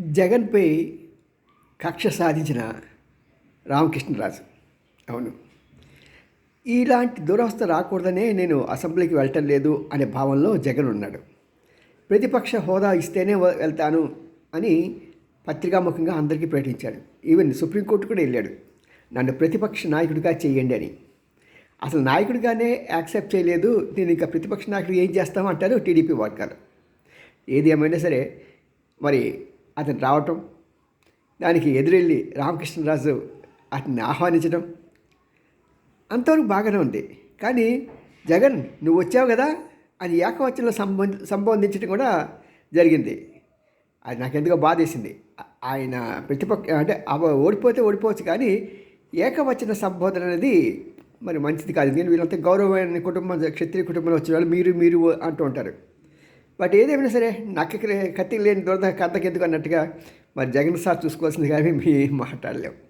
జగన్పై కక్ష సాధించిన రామకృష్ణరాజు. అవును. ఇలాంటి దురవస్థ రాకూడదనే నేను అసెంబ్లీకి వెళ్ళటం లేదు అనే భావంలో జగన్ ఉన్నాడు. ప్రతిపక్ష హోదా ఇస్తేనే వెళ్తాను అని పత్రికాముఖంగా అందరికీ ప్రకటించాడు. ఈవెన్ సుప్రీంకోర్టు కూడా వెళ్ళాడు. నన్ను ప్రతిపక్ష నాయకుడిగా చేయండి అని. అసలు నాయకుడిగానే యాక్సెప్ట్ చేయలేదు. నేను ఇంకా ప్రతిపక్ష నాయకుడు ఏం చేస్తామంటారు టీడీపీ వర్గాలు. ఏది ఏమైనా సరే మరి అతను రావటం దానికి ఎదురెళ్ళి రామకృష్ణరాజు అతన్ని ఆహ్వానించడం అంతవరకు బాగానే ఉంది. కానీ జగన్ నువ్వు వచ్చావు కదా? అని ఏకవచనంలో సంబంధ సంబోధించడం కూడా జరిగింది. అది నాకు ఎందుకో బాధేసింది ఆయన ప్రతిపక్ష అంటే అవ ఓడిపోతే ఓడిపోవచ్చు కానీ ఏకవచన సంబోధన అనేది మరి మంచిది కాదు. నేను వీళ్ళంతా గౌరవమైన కుటుంబం క్షత్రియ కుటుంబంలో వచ్చిన వాళ్ళు మీరు మీరు అంటూ ఉంటారు. బట్ ఏదేమైనా సరే నక్క కత్తి లేని దొరద కథకెందుకు అన్నట్టుగా మరి జగన్ సార్ చూసుకోవాల్సింది కానీ మీ మాట్లాడలేము